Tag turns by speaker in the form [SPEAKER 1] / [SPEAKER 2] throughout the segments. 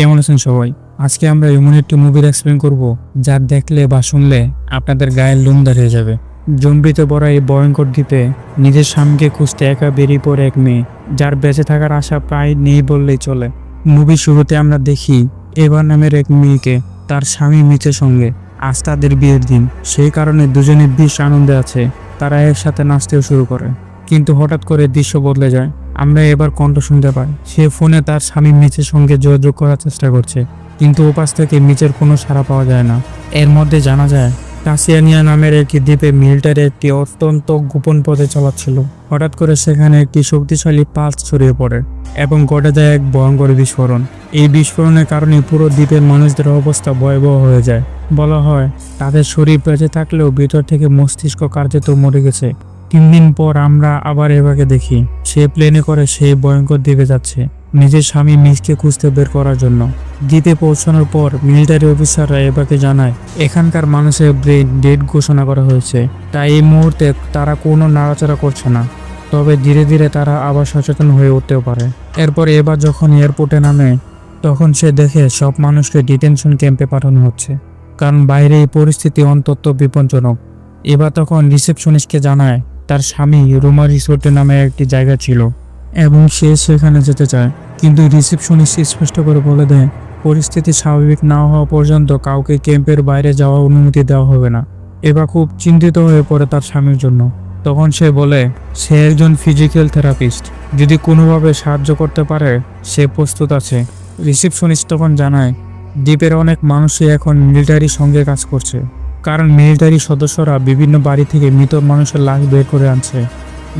[SPEAKER 1] কেমন আছেন সবাই? আজকে আমরা এমন একটি মুভির এক্সপ্লেন করব, যা দেখলে বা শুনলে আপনাদের গায়ের লোম দাঁড়িয়ে যাবে। জম্বিতে পড়া এই ভয়ঙ্কর দ্বীপে নিজের স্বামীকে খুঁজতে একা বেরিয়ে পড়ে এক মেয়ে, যার বেঁচে থাকার আশা প্রায় নেই বললেই চলে। মুভি শুরুতে আমরা দেখি এবার নামের এক মেয়েকে তার স্বামী মিচের সঙ্গে, আজ তাদের বিয়ের দিন। সেই কারণে দুজনে বেশ আনন্দে আছে, তারা একসাথে নাচতেও শুরু করে। কিন্তু হঠাৎ করে দৃশ্য বদলে যায়। আমরা এবার কণ্ঠ শুনতে পাই। সে ফোনে তার স্বামী মিচের সঙ্গে যোগাযোগ করার চেষ্টা করছে, কিন্তু ওপাশ থেকে মিচের কোনো সাড়া পাওয়া যায় না। এর মধ্যে জানা যায় কাসিয়ানিয়া নামের একটি দ্বীপে মিলিটারি একটি অত্যন্ত গোপন পথে চালাচ্ছিল। হঠাৎ করে সেখানে একটি শক্তিশালী পাস ছড়িয়ে পড়ে এবং ঘটে যায় এক ভয়ঙ্কর বিস্ফোরণ। এই বিস্ফোরণের কারণে পুরো দ্বীপের মানুষদের অবস্থা ভয়াবহ হয়ে যায়। বলা হয়, তাদের শরীর বেঁচে থাকলেও ভিতর থেকে মস্তিষ্ক কার্যত মরে গেছে। তিন দিন পর আমরা আবার এভাকে দেখি, সে প্লেনে করে সেই ভয়ঙ্কর দ্বীপে যাচ্ছে, নিজের স্বামী মিসকে খুঁজতে বের করার জন্য। দ্বীপে পৌঁছানোর পর মিলিটারি অফিসাররা এবাকে জানায়, এখানকার মানুষের ব্রেন ডেট ঘোষণা করা হয়েছে। তাই এই মুহূর্তে তারা কোনো নাড়াচাড়া করছে না। তবে ধীরে ধীরে তারা আবার সচেতন হয়ে উঠতেও পারে। এরপর এবার যখন এয়ারপোর্টে নামে, তখন সে দেখে সব মানুষকে ডিটেনশন ক্যাম্পে পাঠানো হচ্ছে। কারণ বাইরে এই পরিস্থিতি অন্তত বিপজ্জনক। এবার তখন রিসেপশনিস্টকে জানায় তার স্বামী রোমা রিসোর্টে নামে একটি জায়গা ছিল এবং সে সেখানে যেতে চায়। কিন্তু রিসেপশনিস্ট স্পষ্ট করে বলে দেয়, পরিস্থিতি স্বাভাবিক না হওয়া পর্যন্ত কাউকে ক্যাম্পের বাইরে যাওয়ার অনুমতি দেওয়া হবে না। এবার খুব চিন্তিত হয়ে পড়ে তার স্বামীর জন্য। তখন সে বলে, সে একজন ফিজিক্যাল থেরাপিস্ট। যদি কোনোভাবে সাহায্য করতে পারে, সে প্রস্তুত আছে। রিসেপশনিস্ট তখন জানায়, দ্বীপের অনেক মানুষই এখন মিলিটারির সঙ্গে কাজ করছে। কারণ মিলিটারি সদস্যরা বিভিন্ন বাড়ি থেকে মৃত মানুষের লাশ বের করে আনছে।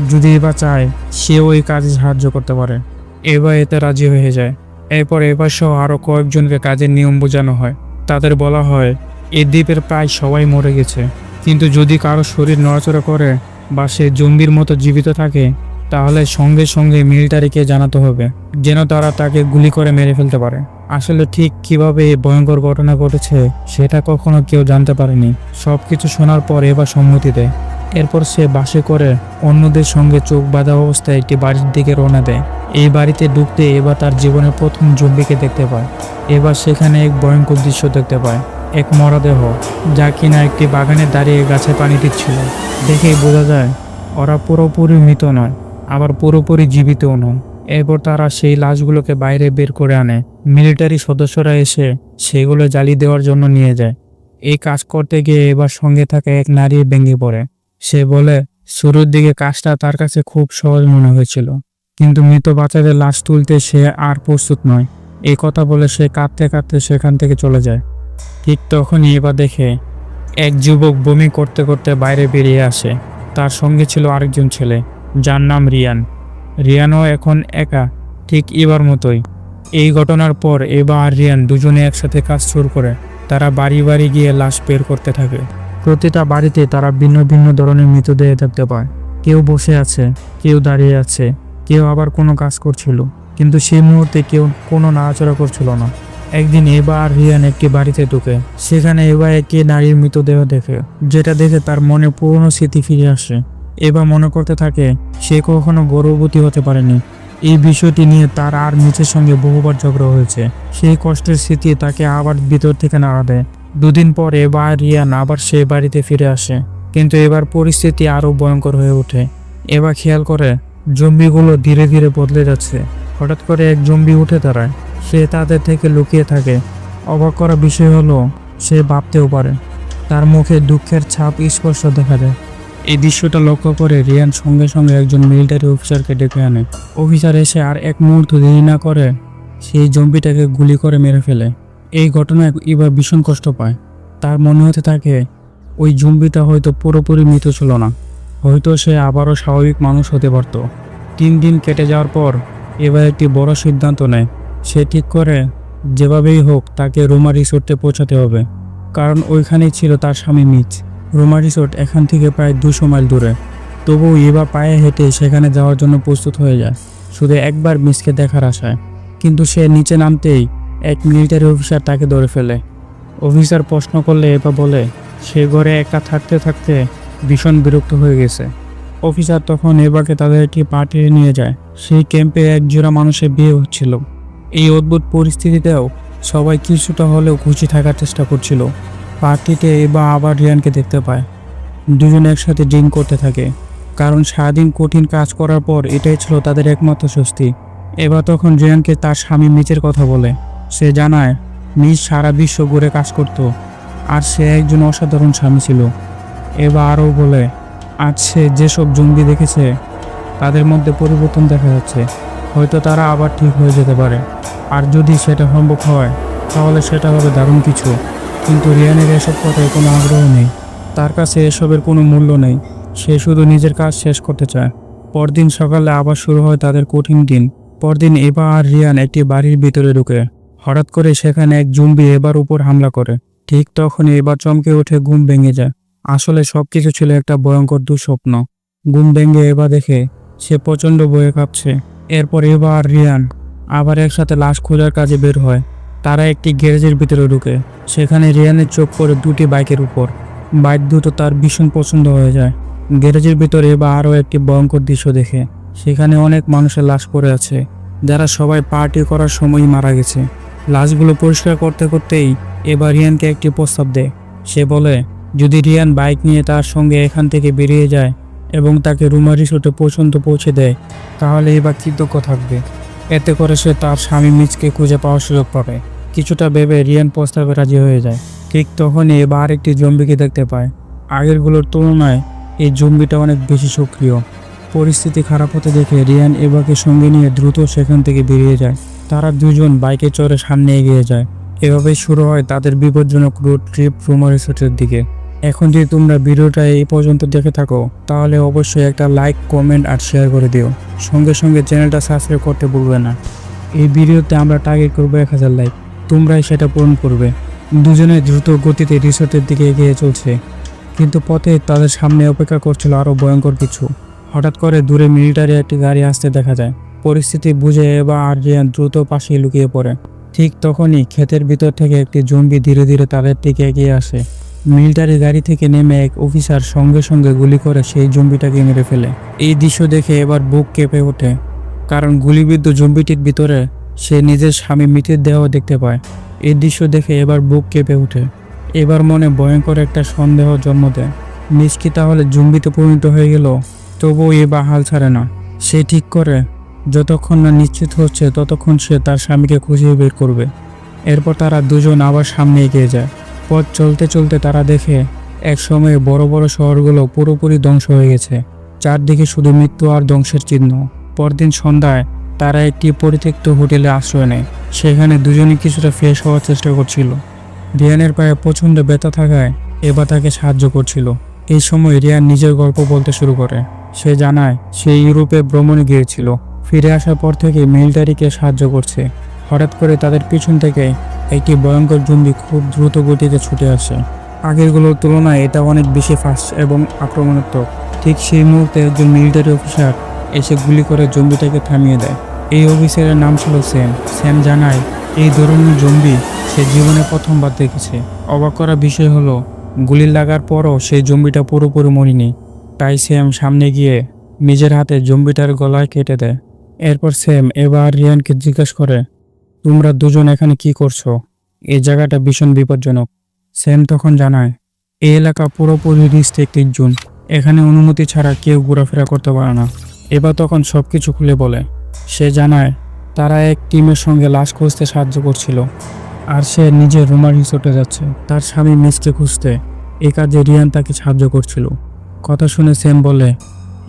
[SPEAKER 1] যদি এবার চায়, সেও এই কাজে সাহায্য করতে পারে। এবার এতে রাজি হয়ে যায়। এরপর এবার সহ আরও কয়েকজনকে কাজের নিয়ম বোঝানো হয়। তাদের বলা হয়, এ দ্বীপের প্রায় সবাই মরে গেছে। কিন্তু যদি কারও শরীর নড়াচড়া করে বা সে জম্বির মতো জীবিত থাকে, তাহলে সঙ্গে সঙ্গে মিলিটারিকে জানাতে হবে, যেন তারা তাকে গুলি করে মেরে ফেলতে পারে। আসলে ঠিক কীভাবে এই ভয়ঙ্কর ঘটনা ঘটেছে, সেটা কখনো কেউ জানতে পারেনি। সবকিছু শোনার পর এবার সম্মতি দেয়। এরপর সে বাসে করে অন্যদের সঙ্গে চোখ বাঁধা অবস্থায় একটি বাড়ির দিকে রওনা দেয়। এই বাড়িতে ঢুকতে এবার তার জীবনের প্রথম জম্বিকে দেখতে পায়। এবার সেখানে এক ভয়ঙ্কর দৃশ্য দেখতে পায়। এক মরদেহ, যা কিনা একটি বাগানে দাঁড়িয়ে গাছে পানি দিচ্ছিল। দেখেই বোঝা যায়, ওরা পুরোপুরি মৃত নয়, আবার পুরোপুরি জীবিতও নয়। এরপর তারা সেই লাশগুলোকে বাইরে বের করে আনে। মিলিটারি সদস্যরা এসে সেগুলো জ্বালিয়ে দেওয়ার জন্য নিয়ে যায়। এই কাজ করতে গিয়ে এবার সঙ্গে থাকা এক নারী ভেঙে পড়ে। সে বলে, শুরুর দিকে কাজটা তার কাছে খুব সহজ মনে হয়েছিল, কিন্তু মৃত বাচ্চাদের লাশ তুলতে সে আর প্রস্তুত নয়। এই কথা বলে সে কাঁদতে কাঁদতে সেখান থেকে চলে যায়। ঠিক তখনই এবার দেখে এক যুবক বমি করতে করতে বাইরে বেরিয়ে আসে। তার সঙ্গে ছিল আরেকজন ছেলে, যার নাম রিয়ান। রিয়ানও এখন একা, ঠিক এবার মতোই। এই ঘটনার পর এবার আর রিয়ান দুজনে একসাথে কাজ শুরু করে, তারা বাড়ি বাড়ি গিয়ে লাশ বের করতে থাকে। প্রতিটা বাড়িতে তারা ভিন্ন ভিন্ন ধরনের মৃতদেহ দেখতে পায়। কেউ বসে আছে, কেউ দাঁড়িয়ে আছে, কেউ আবার কোনো কাজ করছিল, কিন্তু সেই মুহূর্তে কেউ কোনো নাড়াচড়া করছিল না। একদিন এবার আর রিয়ান একটি বাড়িতে ঢুকে, সেখানে এবার একটি নারীর মৃতদেহ দেখে, যেটা দেখে তার মনে পুরনো স্মৃতি ফিরে আসে। এবার মনে করতে থাকে, সে কখনো গর্ভবতী হতে পারেনি এই বিষয়টি নিয়ে তার আর নিচের সঙ্গে বহুবার ঝগড়া হয়েছে। সেই কষ্টের স্মৃতি তাকে আবার ভিতর থেকে নাড়া দেয়। দুদিন পর এবার রিয়ান আবার সে বাড়িতে ফিরে আসে। কিন্তু এবার পরিস্থিতি আরও ভয়ঙ্কর হয়ে ওঠে। এবার খেয়াল করে, জম্বিগুলো ধীরে ধীরে বদলে যাচ্ছে। হঠাৎ করে এক জম্বি উঠে দাঁড়ায়। সে তাদের থেকে লুকিয়ে থাকে। অবাক করা বিষয় হলো, সে ভাবতেও পারে। তার মুখে দুঃখের ছাপ স্পর্শ দেখা যায়। এই দৃশ্যটা লক্ষ্য করে রিয়ান সঙ্গে সঙ্গে একজন মিলিটারি অফিসারকে ডেকে আনে। অফিসার এসে আর এক মুহূর্ত দেরি না করে সেই জম্বিটাকে গুলি করে মেরে ফেলে। এই ঘটনায় এবার ভীষণ কষ্ট পায়। তার মনে হতে থাকে, ওই জম্বিটা হয়তো পুরোপুরি মৃত ছিল না। হয়তো সে আবারও স্বাভাবিক মানুষ হতে পারত। তিন দিন কেটে যাওয়ার পর এবার একটি বড় সিদ্ধান্ত নেয়। সে ঠিক করে যেভাবেই হোক তাকে রোমা রিসোর্টে পৌঁছাতে হবে। কারণ ওইখানেই ছিল তার স্বামী মিচ। রোমা রিসোর্ট এখান থেকে প্রায় দুশো মাইল দূরে। তবুও এবার পায়ে হেঁটে সেখানে যাওয়ার জন্য প্রস্তুত হয়ে যায়, শুধু একবার মিসকে দেখার আশায়। কিন্তু সে নিচে নামতেই এক মিলিটারি অফিসার তাকে ধরে ফেলে। অফিসার প্রশ্ন করলে এবার বলে, সে ঘরে একা থাকতে থাকতে ভীষণ বিরক্ত হয়ে গেছে। অফিসার তখন এবাকে তাদের একটি পার্টিতে নিয়ে যায়। সেই ক্যাম্পে এক জোড়া মানুষের বিয়ে হচ্ছিল। এই অদ্ভুত পরিস্থিতিতেও সবাই কিছুটা হলেও খুশি থাকার চেষ্টা করছিল। পার্টিতে এবার আবার রিয়ানকে দেখতে পায়। দুজন একসাথে ড্রিঙ্ক করতে থাকে। কারণ সারাদিন কঠিন কাজ করার পর এটাই ছিল তাদের একমাত্র স্বস্তি। এবার তখন রিয়ানকে তার স্বামী মিচের কথা বলে। সে জানায়, মিচ সারা বিশ্ব ঘুরে কাজ করত। আর সে একজন অসাধারণ স্বামী ছিল। এবার আরও বলে, আজ সে যেসব জঙ্গি দেখেছে, তাদের মধ্যে পরিবর্তন দেখা যাচ্ছে। হয়তো তারা আবার ঠিক হয়ে যেতে পারে। আর যদি সেটা সম্ভব হয়, তাহলে সেটা হবে দারুণ কিছু। কিন্তু রিয়ানের এসব কথায় কোনো আগ্রহ নেই। তার কাছে এসবের কোনো মূল্য নেই। সে শুধু নিজের কাজ শেষ করতে চায়। পরদিন সকালে আবার শুরু হয় তাদের কঠিন দিন। পরদিন এবা আর রিয়ান একটি বাড়ির ভিতরে ঢুকে। হঠাৎ করে সেখানে এক জুম্বি এবার উপর হামলা করে। ঠিক তখনই এবার চমকে উঠে ঘুম ভেঙে যায়। আসলে সবকিছু ছিল একটা ভয়ঙ্কর দুঃস্বপ্ন। ঘুম ভেঙে এবার দেখে সে প্রচণ্ড বয়ে কাঁপছে। এরপর এবার আর রিয়ান আবার একসাথে লাশ খোঁজার কাজে বের হয়। তারা একটি গ্যারেজের ভিতরে ঢুকে। সেখানে রিয়ানের চোখ পড়ে দুটি বাইকের উপর। বাইক দুটো তার ভীষণ পছন্দ হয়ে যায়। গ্যারেজের ভিতরে বা আরও একটি ভয়ঙ্কর দৃশ্য দেখে। সেখানে অনেক মানুষের লাশ পড়ে আছে, যারা সবাই পার্টি করার সময়ই মারা গেছে। লাশগুলো পরিষ্কার করতে করতেই এবার রিয়ানকে একটি প্রস্তাব দেয়। সে বলে, যদি রিয়ান বাইক নিয়ে তার সঙ্গে এখান থেকে বেরিয়ে যায় এবং তাকে রুমা রিসোর্টে পর্যন্ত পৌঁছে দেয়, তাহলে এবার কৃতজ্ঞ থাকবে। এতে করে সে তার স্বামী মিচকে খুঁজে পাওয়ার সুযোগ পাবে। কিছুটা ভেবে রিয়ান প্রস্তাবে রাজি হয়ে যায়। ঠিক তখনই এবার একটি জম্বিকে দেখতে পায়। আগেরগুলোর তুলনায় এই জম্বিটা অনেক বেশি সক্রিয়। পরিস্থিতি খারাপ হতে দেখে রিয়ান এবাকে সঙ্গে নিয়ে দ্রুত সেখান থেকে বেরিয়ে যায়। তারা দুজন বাইকে চড়ে সামনে এগিয়ে যায়। এভাবেই শুরু হয় তাদের বিপজ্জনক রোড ট্রিপ রুমা রিসোর্টের দিকে। এখন যদি তোমরা ভিডিওটা এই পর্যন্ত দেখে থাকো, তাহলে অবশ্যই একটা লাইক কমেন্ট আর শেয়ার করে দিও। সঙ্গে সঙ্গে চ্যানেলটা সাবস্ক্রাইব করতে ভুলবে না। এই ভিডিওতে আমরা টার্গেট করব এক হাজার লাইক তোমরাই সেটা পূরণ করবে। দুজনে দ্রুত গতিতে রিসোর্টের দিকে এগিয়ে চলছে। কিন্তু পথে তাদের সামনে অপেক্ষা করছিল আরও ভয়ঙ্কর কিছু। হঠাৎ করে দূরে মিলিটারি একটি গাড়ি আসতে দেখা যায়। পরিস্থিতি বুঝে এবার আর্জিয়ান দ্রুত পাশে লুকিয়ে পড়ে। ঠিক তখনই ক্ষেতের ভিতর থেকে একটি জম্বি ধীরে ধীরে তাদের দিকে এগিয়ে আসে। মিলিটারি গাড়ি থেকে নেমে এক অফিসার সঙ্গে সঙ্গে গুলি করে সেই জম্বিটাকে মেরে ফেলে। এই দৃশ্য দেখে এবার বুক কেঁপে ওঠে। কারণ গুলিবিদ্ধ জম্বিটির ভিতরে সে নিজের স্বামী মৃতের দেহ দেখতে পায়। এই দৃশ্য দেখে এবার বুক কেঁপে ওঠে। এবার মনে ভয়ঙ্কর একটা সন্দেহ জন্ম দেয়। মিসকি তাহলে জুম্বিতে পরিণত হয়ে গেল? তবুও এবার হাল ছাড়ে না। সে ঠিক করে, যতক্ষণ না নিশ্চিত হচ্ছে, ততক্ষণ সে তার স্বামীকে খুঁজে বের করবে। এরপর তারা দুজন আবার সামনে এগিয়ে যায়। পথ চলতে চলতে তারা দেখে, এক সময়ে বড় বড় শহরগুলো পুরোপুরি ধ্বংস হয়ে গেছে। চারদিকে শুধু মৃত্যু আর ধ্বংসের চিহ্ন। পরদিন সন্ধ্যায় তারা একটি পরিত্যক্ত হোটেলে আশ্রয় নেয়। সেখানে দুজনে কিছুটা ফ্রেশ হওয়ার চেষ্টা করছিল। রিয়ানের পায়ে প্রচণ্ড ব্যথা থাকায় এবার তাকে সাহায্য করছিল। এই সময় রিয়ান নিজের গল্প বলতে শুরু করে। সে জানায়, সে ইউরোপে ভ্রমণে গিয়েছিল। ফিরে আসার পর থেকে মিলিটারিকে সাহায্য করছে। হঠাৎ করে তাদের পিছন থেকে একটি ভয়ঙ্কর জম্বি খুব দ্রুত গতিতে ছুটে আসে। আগেরগুলোর তুলনায় এটা অনেক বেশি ফাস্ট এবং আক্রমণাত্মক। ঠিক সেই মুহূর্তে একজন মিলিটারি অফিসার এসে গুলি করে জম্বিটাকে থামিয়ে দেয়। এই অফিসারের নাম ছিল স্যাম। স্যাম জানায়, এই ধরনের জম্বি, সে জীবনে প্রথমবার দেখেছে। অবাক করা বিষয় হলো, গুলি লাগার পরও সেই জম্বিটা পুরোপুরি মরিনি। তাই স্যাম সামনে গিয়ে নিজের হাতে জম্বিটার গলায় কেটে দেয়। এরপর স্যাম এবার রিয়ানকে জিজ্ঞেস করে, তোমরা দুজন এখানে কি করছ? এই জায়গাটা ভীষণ বিপজ্জনক। স্যাম তখন জানায়, এই এলাকা পুরোপুরি রিস্ট্রিক্টেড জোন। এখানে অনুমতি ছাড়া কেউ ঘোরাফেরা করতে পারে না। এবার তখন সব কিছু খুলে বলে সে জানায়, তারা এক টিমের সঙ্গে লাশ খুঁজতে সাহায্য করছিল, আর সে নিজে রোমার রিসোর্টে যাচ্ছে। তার স্বামী মিসকে খুঁজতে এ কাজে রিয়ান তাকে সাহায্য করছিল। কথা শুনে সেম বলে,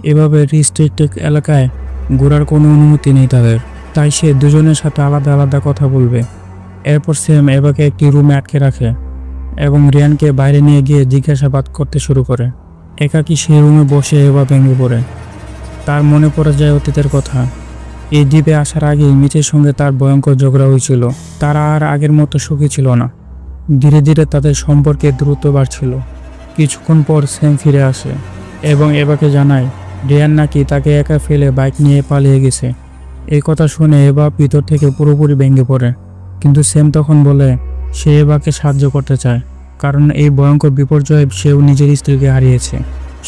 [SPEAKER 1] এভাবে রিস্ট্রিক্টেড এলাকায় ঘোরার কোনো অনুমতি নেই তাদের। তাই সে দুজনের সাথে আলাদা আলাদা কথা বলবে। এরপর সেম এবাকে একটি রুমে আটকে রাখে এবং রিয়ানকে বাইরে নিয়ে গিয়ে জিজ্ঞাসাবাদ করতে শুরু করে। একাকি সেই রুমে বসে এবার ভেঙে পড়ে। তার মনে পড়ে যায় অতীতের কথা। এই দ্বীপে আসার আগে মিচের সঙ্গে তার ভয়ঙ্কর ঝগড়া হয়েছিল। তারা আর আগের মতো সুখী ছিল না। ধীরে ধীরে তাদের সম্পর্কে দ্রুত বাড়ছিল। কিছুক্ষণ পর সেম ফিরে আসে এবং এবাকে জানায়, রিয়ান নাকি তাকে একা ফেলে বাইক নিয়ে পালিয়ে গেছে। এই কথা শুনে এবা ভিতর থেকে পুরোপুরি ভেঙে পড়ে। কিন্তু সেম তখন বলে, সে এবাকে সাহায্য করতে চায়, কারণ এই ভয়ঙ্কর বিপর্যয়ে সেও নিজের স্ত্রীকে হারিয়েছে।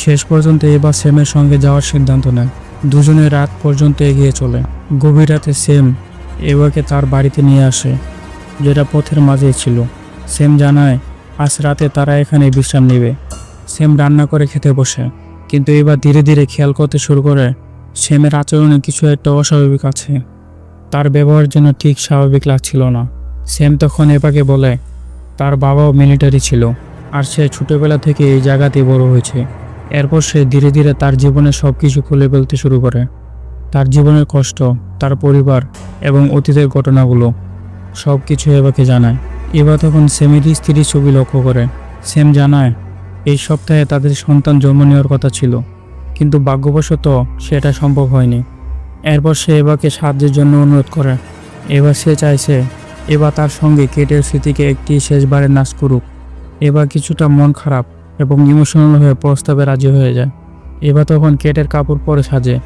[SPEAKER 1] শেষ পর্যন্ত এবার সেমের সঙ্গে যাওয়ার সিদ্ধান্ত নেয়। দুজনে রাত পর্যন্ত এগিয়ে চলে। গভীর রাতে সেম এবাকে তার বাড়িতে নিয়ে আসে, যেটা পথের মাঝেই ছিল। সেম জানায়, আজ রাতে তারা এখানে বিশ্রাম নেবে। সেম রান্না করে খেতে বসে, কিন্তু এবার ধীরে ধীরে খেয়াল করতে শুরু করে, সেমের আচরণে কিছু একটা অস্বাভাবিক আছে। তার ব্যবহার যেন ঠিক স্বাভাবিক লাগছিল না। সেম তখন এবাকে বলে, তার বাবাও মিলিটারি ছিল, আর সে ছোটোবেলা থেকে এই জায়গাতে বড় হয়েছে। এরপর সে ধীরে ধীরে তার জীবনের সব কিছু খুলে ফেলতে শুরু করে। তার জীবনের কষ্ট, তার পরিবার এবং অতীতের ঘটনাগুলো সব কিছু এবাকে জানায়। এবার তখন সেমের স্ত্রীর ছবি লক্ষ্য করে। সেম জানায়, এই সপ্তাহে তাদের সন্তান জন্ম নেওয়ার কথা ছিল, কিন্তু ভাগ্যবশত সেটা সম্ভব হয়নি। এরপর সে এবাকে সাহায্যের জন্য অনুরোধ করে। এবার সে চাইছে, এবার তার সঙ্গে কেটের স্মৃতিকে একটি শেষবারের নাচ করুক। এবার কিছুটা মন খারাপ এবং ইমোশনাল হয়ে প্রস্তাবে রাজি হয়ে যায়। এবার তখন কেটের কাপড় পরে সাজে,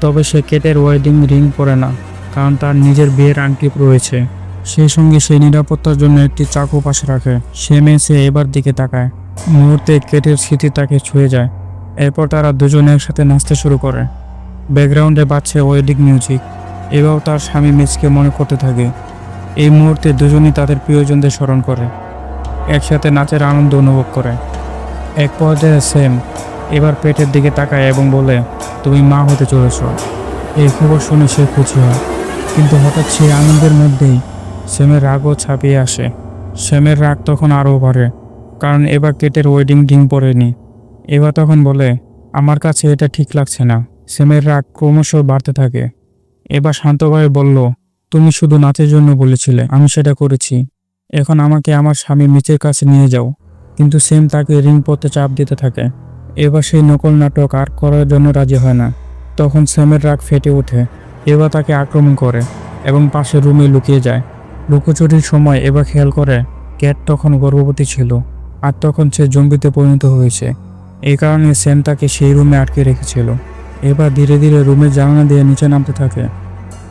[SPEAKER 1] তবে সে কেটের ওয়েডিং রিং পরে না, কারণ তার নিজের বিয়ের আংটি রয়েছে। সেই সঙ্গে সে নিরাপত্তার জন্য একটি চাকু পাশে রাখে। সে মেয়ে সে এবার দিকে তাকায়। মুহূর্তে কেটের স্মৃতি তাকে ছুঁয়ে যায়। এরপর তারা দুজনে একসাথে নাচতে শুরু করে। ব্যাকগ্রাউন্ডে বাজছে ওয়েডিং মিউজিক। এবার তার স্বামী মিসকে মনে করতে থাকে। এই মুহূর্তে দুজনই তাদের প্রিয়জনদের স্মরণ করে। একসাথে নাচের আনন্দ অনুভব করে। এক পর্যায়ে সেম এবার পেটের দিকে তাকায় এবং বলে, তুমি মা হতে চলেছ। এই খবর শুনে সে খুশি হয়। কিন্তু হঠাৎ সেই আনন্দের মধ্যেই সেমের রাগও ছাপিয়ে আসে। সেমের রাগ তখন আরও বাড়ে, কারণ এবার কেটের ওয়েডিং ডিং পড়েনি এবার তখন বলে, আমার কাছে এটা ঠিক লাগছে না। সেমের রাগ ক্রমশ বাড়তে থাকে এবার শান্তভাবে বলল, তুমি শুধু নাচের জন্য বলেছিলে, আমি সেটা করেছি। এখন আমাকে আমার স্বামী মিচের কাছে নিয়ে যাও। কিন্তু সেম তাকে রিং পড়তে চাপ দিতে থাকে। এবার সেই নকল নাটক আর করার জন্য রাজি হয় না। তখন স্যামের রাগ ফেটে ওঠে। এবার তাকে আক্রমণ করে এবং পাশের রুমে লুকিয়ে যায়। লুকোচুরির সময় এবার খেয়াল করে, ক্যাট তখন গর্ভবতী ছিল আর তখন সে জম্বিতে পরিণত হয়েছে। এই কারণে সেম তাকে সেই রুমে আটকে রেখেছিল। এবার ধীরে ধীরে রুমের জানালা দিয়ে নিচে নামতে থাকে।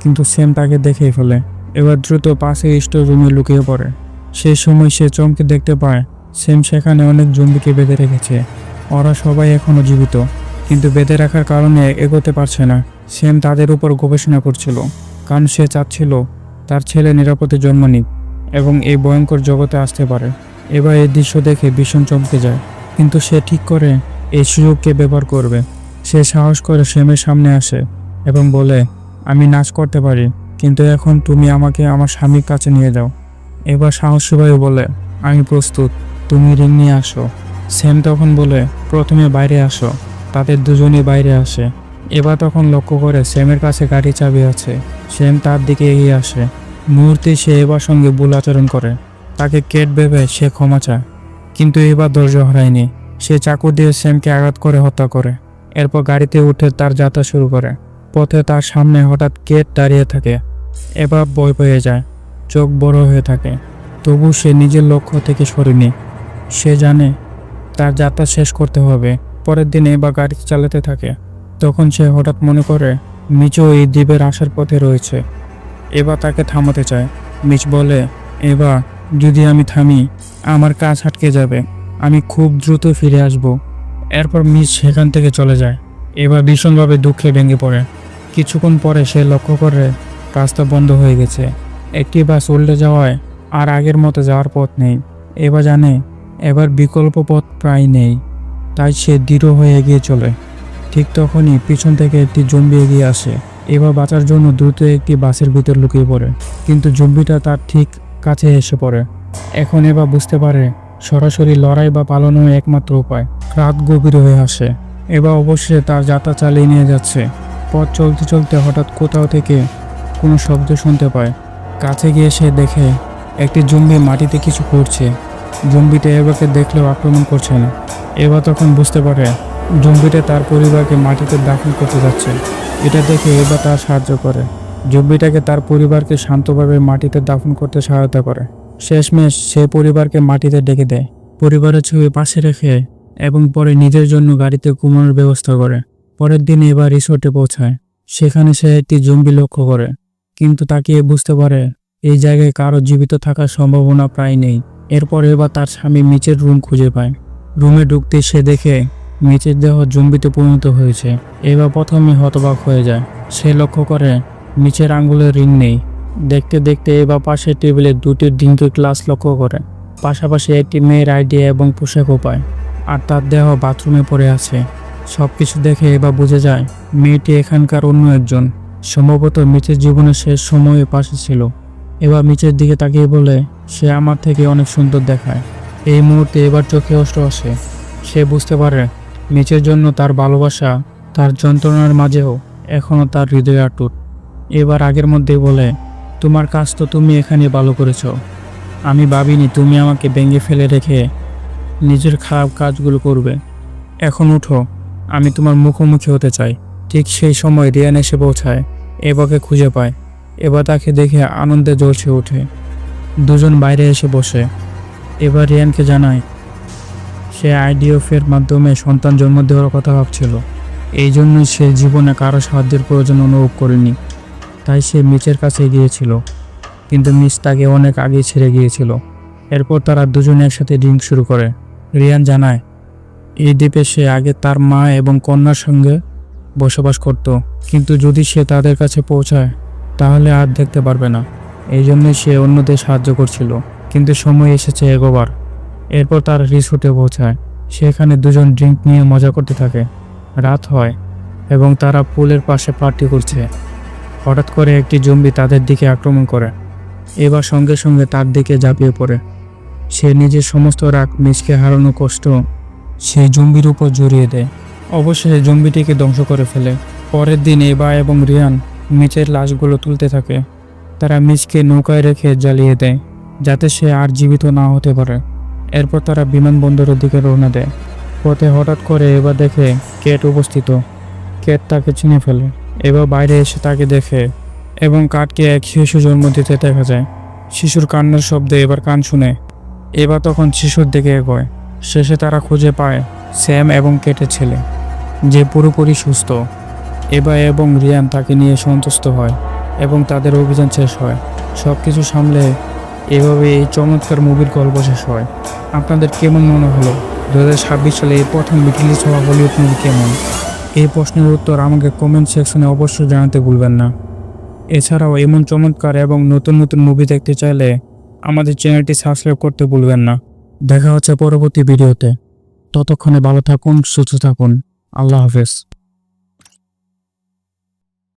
[SPEAKER 1] কিন্তু সেম তাকে দেখেই ফেলে। এবার দ্রুত পাশে স্টোর রুমে লুকিয়ে পড়ে। সেই সময় সে চমকে দেখতে পায় সেম সেখানে অনেক জম্বিকে বেঁধে রেখেছে। ওরা সবাই এখনও জীবিত, কিন্তু বেঁধে রাখার কারণে এগোতে পারছে না। সেম তাদের উপর গবেষণা করছিল, কারণ সে চাচ্ছিল তার ছেলে নিরাপদে জন্ম নিক এবং এই ভয়ঙ্কর জগতে আসতে পারে। এবার এই দৃশ্য দেখে ভীষণ চমকে যায়, কিন্তু সে ঠিক করে এই সুযোগকে ব্যবহার করবে। সে সাহস করে সেমের সামনে আসে এবং বলে, আমি নাচ করতে পারি, কিন্তু এখন তুমি আমাকে আমার স্বামীর কাছে নিয়ে যাও। এবার সাহসীভাবে বলে, আমি প্রস্তুত। তুমি রিং নিয়ে আসো। সেম তখন বলে, প্রথমে বাইরে আসো। তাদের দুজনই বাইরে আসে। এবার তখন লক্ষ্য করে সেমের কাছে গাড়ি চাবি আছে। সেম তার দিকে এগিয়ে আসে। মুহূর্তে সে এবার সঙ্গে ভুল আচরণ করে। তাকে কেট ভেবে সে ক্ষমা চায়। কিন্তু এবার ধৈর্য হারায়নি। সে চাকু দিয়ে সেমকে আঘাত করে হত্যা করে। এরপর গাড়িতে উঠে তার যাত্রা শুরু করে। পথে তার সামনে হঠাৎ কেট দাঁড়িয়ে থাকে। এবার বই পেয়ে যায়। চোখ বড় হয়ে থাকে। তবু সে নিজের লক্ষ্য থেকে সরেনি। সে জানে তার যাত্রা শেষ করতে হবে। পরের দিনে বা গাড়ি চালাতে থাকে। তখন সে হঠাৎ মনে করে মিচও এই দ্বীপের আসার পথে রয়েছে। এবার তাকে থামাতে চায়। মিচ বলে, এবার যদি আমি থামি, আমার কাজ আটকে যাবে। আমি খুব দ্রুত ফিরে আসব। এরপর মিচ সেখান থেকে চলে যায়। এবার ভীষণভাবে দুঃখে ভেঙে পড়ে। কিছুক্ষণ পরে সে লক্ষ্য করে রাস্তা বন্ধ হয়ে গেছে। একটি বাস উল্টে যাওয়ায় আর আগের মতো যাওয়ার পথ নেই। এবার জানে এবার বিকল্প পথ প্রায় নেই, তাই সে দৃঢ় হয়ে এগিয়ে চলে। ঠিক তখনই পিছন থেকে একটি জম্বি এগিয়ে আসে। এবার বাঁচার জন্য দ্রুত একটি বাসের ভিতর লুকিয়ে পড়ে, কিন্তু জম্বিটা তার ঠিক কাছে এসে পড়ে। এখন এবার বুঝতে পারে সরাসরি লড়াই বা পালানো একমাত্র উপায়। রাত গভীর হয়ে আসে। এবার অবশ্যই তার যাত্রা চালিয়ে নিয়ে যাচ্ছে। পথ চলতে চলতে হঠাৎ কোথাও থেকে কোনো শব্দ শুনতে পায়। কাছে গিয়ে সে দেখে একটি জম্বি মাটিতে কিছু করছে। জম্বিটা এবারকে দেখলেও আক্রমণ করছে না। এবার তখন বুঝতে পারে জম্বিটা তার পরিবারকে মাটিতে দাফন করতে যাচ্ছে। এটা দেখে এবার তার সাহায্য করে। জম্বিটাকে তার পরিবারকে শান্তভাবে মাটিতে দাফন করতে সহায়তা করে। শেষমেশ সে পরিবারকে মাটিতে ডেকে দেয়। পরিবারের ছবি পাশে রেখে এবং পরে নিজের জন্য গাড়িতে ঘুমানোর ব্যবস্থা করে। পরের দিন এবার রিসোর্টে পৌঁছায়। সেখানে সে একটি জম্বি লক্ষ্য করে। কিন্তু তাকিয়ে বুঝতে পারে এই জায়গায় কারও জীবিত থাকার সম্ভাবনা প্রায় নেই। এরপর এবার তার স্বামী মিচের রুম খুঁজে পায়। রুমে ঢুকতে সে দেখে মিচের দেহ জম্বিতে পরিণত হয়েছে। এবার প্রথমে হতবাক হয়ে যায়। সে লক্ষ্য করে, মিচের আঙ্গুলের রিং নেই। দেখতে দেখতে এবার পাশের টেবিলে দুটি ডিঙ্কি ক্লাস লক্ষ্য করে। পাশাপাশি একটি মেয়ের আইডিয়া এবং পোশাকও পায়। আর তার দেহ বাথরুমে পড়ে আছে। সব কিছু দেখে এবার বুঝে যায়, মেয়েটি এখানকার অন্য একজন। সম্ভবত মিচের জীবনের শেষ সময়ে পাশে ছিল। এবার মিচের দিকে তাকিয়ে বলে সে আমার থেকে অনেক সুন্দর দেখায়। এই মুহূর্তে এবার চোখে অস্ত্র আসে। সে বুঝতে পারে, মেচের জন্য তার ভালোবাসা তার যন্ত্রণার মাঝেও এখনও তার হৃদয় আটুট এবার আগের মধ্যেই বলে, তোমার কাজ তো তুমি এখানে ভালো করেছ। আমি ভাবিনি তুমি আমাকে ভেঙে ফেলে রেখে নিজের খারাপ কাজগুলো করবে। এখন উঠো, আমি তোমার মুখোমুখি হতে চাই। ঠিক সেই সময় রিয়ান এসে পৌঁছায়, এবাকে খুঁজে পায়। এবার তাকে দেখে আনন্দে জ্বলছে ওঠে দুজন বাইরে এসে বসে। এবার রিয়ানকে জানায়, সে আইডিওফের মাধ্যমে সন্তান জন্ম দেওয়ার কথা ভাবছিল। এই জন্যই সে জীবনে কারও সাহায্যের প্রয়োজন অনুভব করেনি। তাই সে মিচের কাছে গিয়েছিল, কিন্তু মিস তাকে অনেক আগে ছেড়ে গিয়েছিল। এরপর তারা দুজনে একসাথে ড্রিঙ্ক শুরু করে। রিয়ান জানায়, এই দ্বীপে সে আগে তার মা এবং কন্যার সঙ্গে বসবাস করত, কিন্তু যদি সে তাদের কাছে পৌঁছায়, তাহলে আর দেখতে পারবে না। এই জন্যই সে অন্যদের সাহায্য করছিল। কিন্তু সময় এসেছে এগোবার। এরপর তার রিসোর্টে পৌঁছায়। সেখানে দুজন ড্রিঙ্ক নিয়ে মজা করতে থাকে। রাত হয় এবং তারা পুলের পাশে পার্টি করছে। হঠাৎ করে একটি জম্বি তাদের দিকে আক্রমণ করে। এবার সঙ্গে সঙ্গে তার দিকে ঝাঁপিয়ে পড়ে। সে নিজের সমস্ত রাগ, মিসকে হারানো কষ্ট সেই জম্বির উপর জড়িয়ে দেয়। অবশেষে জম্বিটিকে ধ্বংস করে ফেলে। পরের দিন এবা এবং রিয়ান মিচের লাশগুলো তুলতে থাকে। তারা মিচকে নৌকায় রেখে জ্বালিয়ে দেয়, যাতে সে আর জীবিত না হতে পারে। এরপর তারা বিমানবন্দরের দিকে রওনা দেয়। পথে হঠাৎ করে এবার দেখে কেট উপস্থিত। কেট তাকে চিনে ফেলে। এবার বাইরে এসে তাকে দেখে এবং কাঠকে এক শিশু জন্ম দিতে দেখা যায়। শিশুর কান্নার শব্দে এবার কান শুনে। এবার তখন শিশুর দিকে এগোয়। শেষে তারা খুঁজে পায় স্যাম এবং কেটের ছেলে, যে পুরোপুরি সুস্থ। এবা এবং রিয়ান তাকে নিয়ে সন্তুষ্ট হয়। এবং তাদের অভিযান শেষ হয়। সব কিছু সামলে এভাবে এই চমৎকার মুভির গল্প শেষ হয়। আপনাদের কেমন মনে হলো? দু হাজার ছাব্বিশ সালে এই প্রথম রিলিজ হওয়া হলিউড মুভি কেমন? এই প্রশ্নের উত্তর আমাকে কমেন্ট সেকশনে অবশ্যই জানাতে ভুলবেন না। এছাড়াও এমন চমৎকার এবং নতুন নতুন মুভি দেখতে চাইলে আমাদের চ্যানেলটি সাবস্ক্রাইব করতে ভুলবেন না। দেখা হচ্ছে পরবর্তী ভিডিওতে। ততক্ষণে ভালো থাকুন, সুস্থ থাকুন। আল্লাহ হাফেজ।